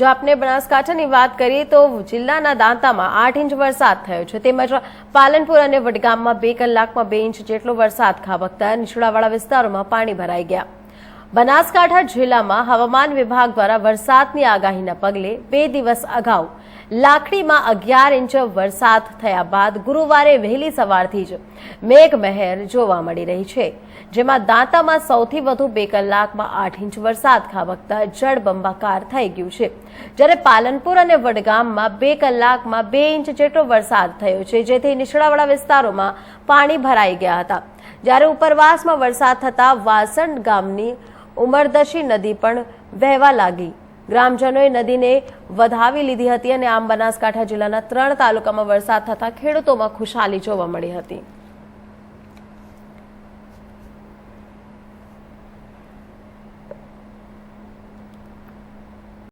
જો આપણે બનાસકાંઠાની વાત કરીએ તો જિલ્લાના દાંતામાં આઠ ઇંચ વરસાદ થયો છે. તેમજ પાલનપુર અને વડગામમાં બે કલાકમાં બે ઇંચ જેટલો વરસાદ ખાબકતા નીચલાવાળા વિસ્તારોમાં પાણી ભરાઈ ગયા. બનાસકાંઠા જિલ્લામાં હવામાન વિભાગ દ્વારા વરસાદની આગાહીના પગલે બે દિવસ અગાઉ લાખણીમાં અગિયાર ઇંચ વરસાદ થયા બાદ ગુરુવારે વહેલી સવારથી જ મેઘમહેર જોવા મળી રહી છે, જેમાં દાંતામાં સૌથી વધુ બે કલાકમાં આઠ ઇંચ વરસાદ ખાબકતા જળબંબાકાર થઈ ગયું છે. જ્યારે પાલનપુર અને વડગામમાં બે કલાકમાં બે ઇંચ જેટલો વરસાદ થયો છે, જેથી નીચળાવાળા વિસ્તારોમાં પાણી ભરાઈ ગયા હતા. જ્યારે ઉપરવાસમાં વરસાદ થતાં વાસણ ગામની ઉમરદશી નદી પણ વહેવા લાગી. ગ્રામજનોએ નદીને વધાવી લીધી હતી અને આમ બનાસકાંઠા જિલ્લાના ત્રણ તાલુકામાં વરસાદ થતા ખેડૂતોમાં ખુશાલી જોવા મળી હતી.